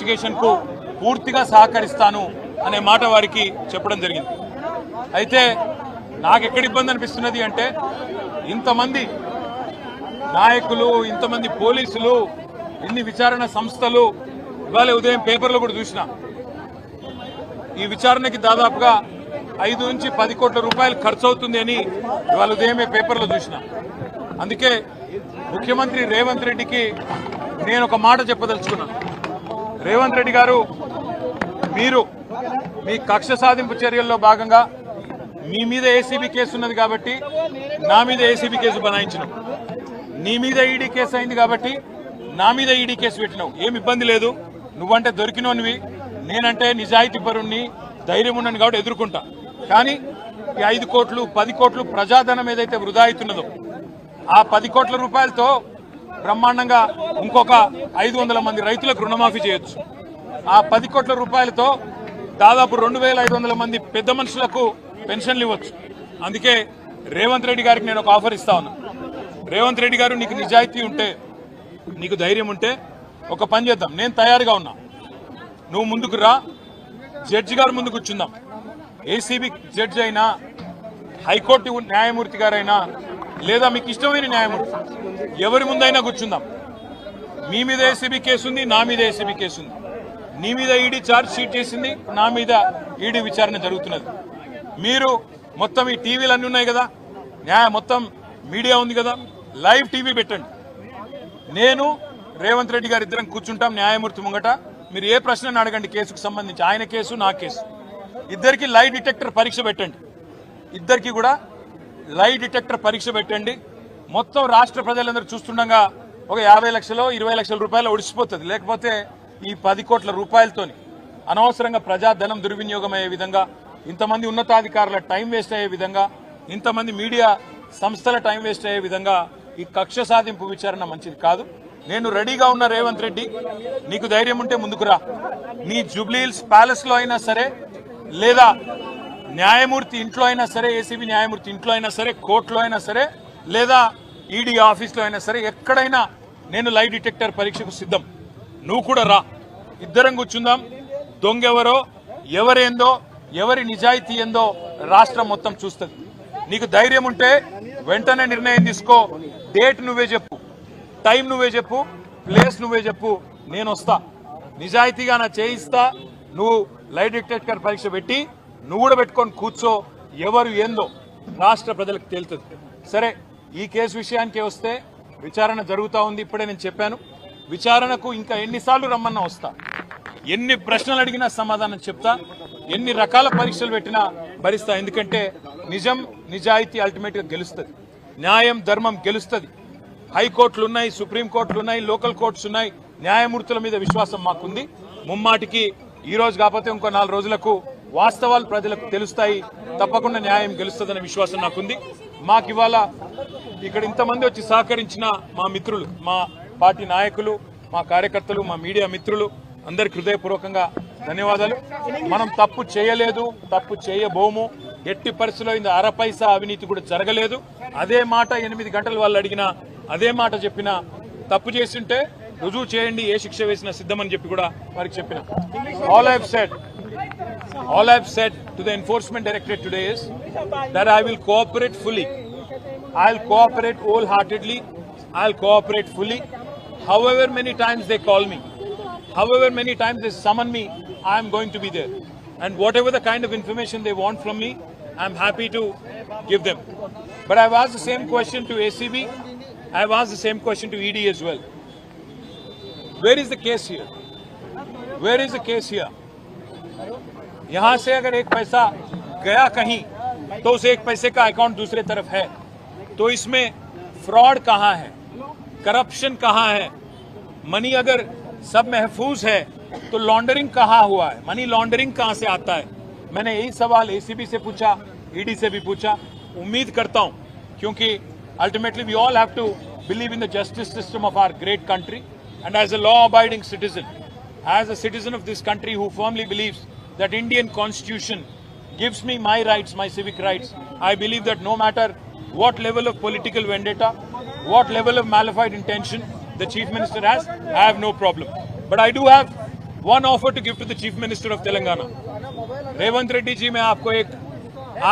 ఇన్వెస్టిగేషన్కు పూర్తిగా సహకరిస్తాను అనే మాట వారికి చెప్పడం జరిగింది. అయితే నాకు ఎక్కడ ఇబ్బంది అనిపిస్తున్నది అంటే ఇంతమంది నాయకులు ఇంతమంది పోలీసులు ఇన్ని విచారణ సంస్థలు ఇవాళ ఉదయం పేపర్లో కూడా చూసిన. ఈ విచారణకి దాదాపుగా ఐదు నుంచి పది కోట్ల రూపాయలు ఖర్చు అవుతుంది అని ఇవాళ ఉదయమే పేపర్లో చూసిన. అందుకే ముఖ్యమంత్రి రేవంత్ రెడ్డికి నేను ఒక మాట చెప్పదలుచుకున్నాను రేవంత్ రెడ్డి గారు మీరు మీ కక్ష సాధింపు చర్యల్లో భాగంగా మీ మీద ఏసీబీ కేసు ఉన్నది కాబట్టి నా మీద ఏసీబీ కేసు బనాయించినాం. నీ మీద ఈడీ కేసు అయింది కాబట్టి నా మీద ఈడీ కేసు పెట్టినావు ఏం ఇబ్బంది లేదు. నువ్వంటే దొరికినోనివి. నేనంటే నిజాయితీ పరుణ్ణి ధైర్యం ఉన్నాను కాబట్టి ఎదుర్కొంటా. కానీ ఈ ఐదు కోట్లు పది కోట్లు ప్రజాధనం ఏదైతే వృధా అవుతున్నదో ఆ పది కోట్ల రూపాయలతో బ్రహ్మాండంగా ఇంకొక ఐదు వందల మంది రైతులకు రుణమాఫీ చేయొచ్చు. ఆ పది కోట్ల రూపాయలతో దాదాపు రెండు వేల ఐదు వందల మంది పెద్ద మనుషులకు పెన్షన్లు ఇవ్వచ్చు. అందుకే రేవంత్ రెడ్డి గారికి నేను ఒక ఆఫర్ ఇస్తా ఉన్నా. రేవంత్ రెడ్డి గారు నీకు నిజాయితీ ఉంటే నీకు ధైర్యం ఉంటే ఒక పని చేద్దాం. నేను తయారుగా ఉన్నా. నువ్వు ముందుకు రా. జడ్జి గారు ముందు కూర్చుందాం. ఏసీబీ జడ్జి అయినా హైకోర్టు న్యాయమూర్తి గారైనా లేదా మీకు ఇష్టమైన న్యాయమూర్తి ఎవరి ముందైనా కూర్చుందాం. మీ మీద ఏసీబీ కేసు ఉంది నా మీద ఏసీబీ కేసు ఉంది. నీ మీద ఈడీ ఛార్జ్ షీట్ చేసింది నా మీద ఈడీ విచారణ జరుగుతున్నది. మీరు మొత్తం ఈ టీవీలు అన్నీ ఉన్నాయి కదా? న్యాయ మొత్తం మీడియా ఉంది కదా? లైవ్ టీవీ పెట్టండి. నేను రేవంత్ రెడ్డి గారు ఇద్దరం కూర్చుంటాం న్యాయమూర్తి ముంగట. మీరు ఏ ప్రశ్నను అడగండి కేసుకు సంబంధించి? ఆయన కేసు నా కేసు. ఇద్దరికి లైవ్ డిటెక్టర్ పరీక్ష పెట్టండి. ఇద్దరికి కూడా లై డిటెక్టర్ పరీక్ష పెట్టండి. మొత్తం రాష్ట్ర ప్రజలందరూ చూస్తుండగా ఒక యాభై లక్షలు ఇరవై లక్షల రూపాయలు ఒడిసిపోతుంది. లేకపోతే ఈ పది కోట్ల రూపాయలతోని అనవసరంగా ప్రజాధనం దుర్వినియోగం అయ్యే విధంగా ఇంతమంది ఉన్నతాధికారుల టైం వేస్ట్ అయ్యే విధంగా ఇంతమంది మీడియా సంస్థల టైం వేస్ట్ అయ్యే విధంగా ఈ కక్ష సాధింపు విచారణ మంచిది కాదు. నేను రెడీగా ఉన్న రేవంత్ రెడ్డి నీకు ధైర్యం ఉంటే ముందుకురా నీ జూబ్లీహిల్స్ ప్యాలెస్ అయినా సరే లేదా న్యాయమూర్తి ఇంట్లో అయినా సరే ఏసీబీ న్యాయమూర్తి ఇంట్లో అయినా సరే కోర్టులో అయినా సరే లేదా ఈడీ ఆఫీస్లో అయినా సరే ఎక్కడైనా నేను లై డిటెక్టర్ పరీక్షకు సిద్ధం. నువ్వు కూడా రా. ఇద్దరం కూర్చుందాం. దొంగెవరో ఎవరేందో ఎవరి నిజాయితీ ఏందో రాష్ట్రం మొత్తం చూస్తుంది. నీకు ధైర్యం ఉంటే వెంటనే నిర్ణయం తీసుకో. డేట్ నువ్వే చెప్పు. టైం నువ్వే చెప్పు. ప్లేస్ నువ్వే చెప్పు. నేను వస్తా. నిజాయితీగా నా చేయిస్తా. నువ్వు లై డిటెక్టర్ పరీక్ష పెట్టి నువ్వు కూడా పెట్టుకొని కూర్చో ఎవరు ఏందో రాష్ట్ర ప్రజలకు తేలుతుంది. సరే ఈ కేసు విషయానికి వస్తే విచారణ జరుగుతూ ఉంది ఇప్పుడే నేను చెప్పాను. విచారణకు ఇంకా ఎన్నిసార్లు రమ్మన్నా వస్తా. ఎన్ని ప్రశ్నలు అడిగినా సమాధానం చెప్తా. ఎన్ని రకాల పరీక్షలు పెట్టినా భరిస్తా. ఎందుకంటే నిజం నిజాయితీ అల్టిమేట్గా గెలుస్తుంది. న్యాయం ధర్మం గెలుస్తుంది. హైకోర్టులు ఉన్నాయి సుప్రీంకోర్టులు ఉన్నాయి లోకల్ కోర్ట్స్ ఉన్నాయి. న్యాయమూర్తుల మీద విశ్వాసం మాకుంది. ముమ్మాటికి ఈ రోజు కాకపోతే ఇంకో నాలుగు రోజులకు వాస్తవాలు ప్రజలకు తెలుస్తాయి తప్పకుండా న్యాయం గెలుస్తుందనే విశ్వాసం నాకుంది. మాకు ఇవాళ ఇక్కడ ఇంతమంది వచ్చి సహకరించిన మా మిత్రులు మా పార్టీ నాయకులు మా కార్యకర్తలు మా మీడియా మిత్రులు అందరికి హృదయపూర్వకంగా ధన్యవాదాలు. మనం తప్పు చేయలేదు తప్పు చేయబోము. ఎట్టి పరిస్థితిలో ఇంత అర పైసా అవినీతి కూడా జరగలేదు. అదే మాట ఎనిమిది గంటలు వాళ్ళు అడిగినా అదే మాట చెప్పినా తప్పు చేసింటే రుజువు చేయండి ఏ శిక్ష వేసినా సిద్ధమని చెప్పి కూడా వారికి చెప్పిన. All I said All I've said to the enforcement directorate today is that I will cooperate fully. I'll cooperate wholeheartedly. I'll cooperate fully. However many times they call me, however many times they summon me, I'm going to be there. And whatever the kind of information they want from me, I'm happy to give them. But I've asked the same question to ACB. I've asked the same question to ED as well. Where is the case here? Where is the case here? यहाँ से अगर एक पैसा गया कहीं तो उस एक पैसे का अकाउंट दूसरे तरफ़ है। तो इसमें फ्रॉड कहाँ है? करप्शन कहाँ है? मनी अगर सब महफूज है तो लॉन्डरिंग कहाँ हुआ है? मनी लॉन्डरिंग कहाँ से आता है? मैंने यही सवाल एसीबी से पूछा ईडी से भी पूछा। उम्मीद करता हूँ, क्योंकि ultimately we all have to believe in the justice system of our great country and as a law abiding citizen, as a citizen of this country who firmly believes that indian constitution gives me my rights my civic rights i believe that no matter what level of political vendetta what level of malified intention the chief minister has i have no problem but i do have one offer to give to the Chief Minister of Telangana. Revant Reddy ji, मैं आपको एक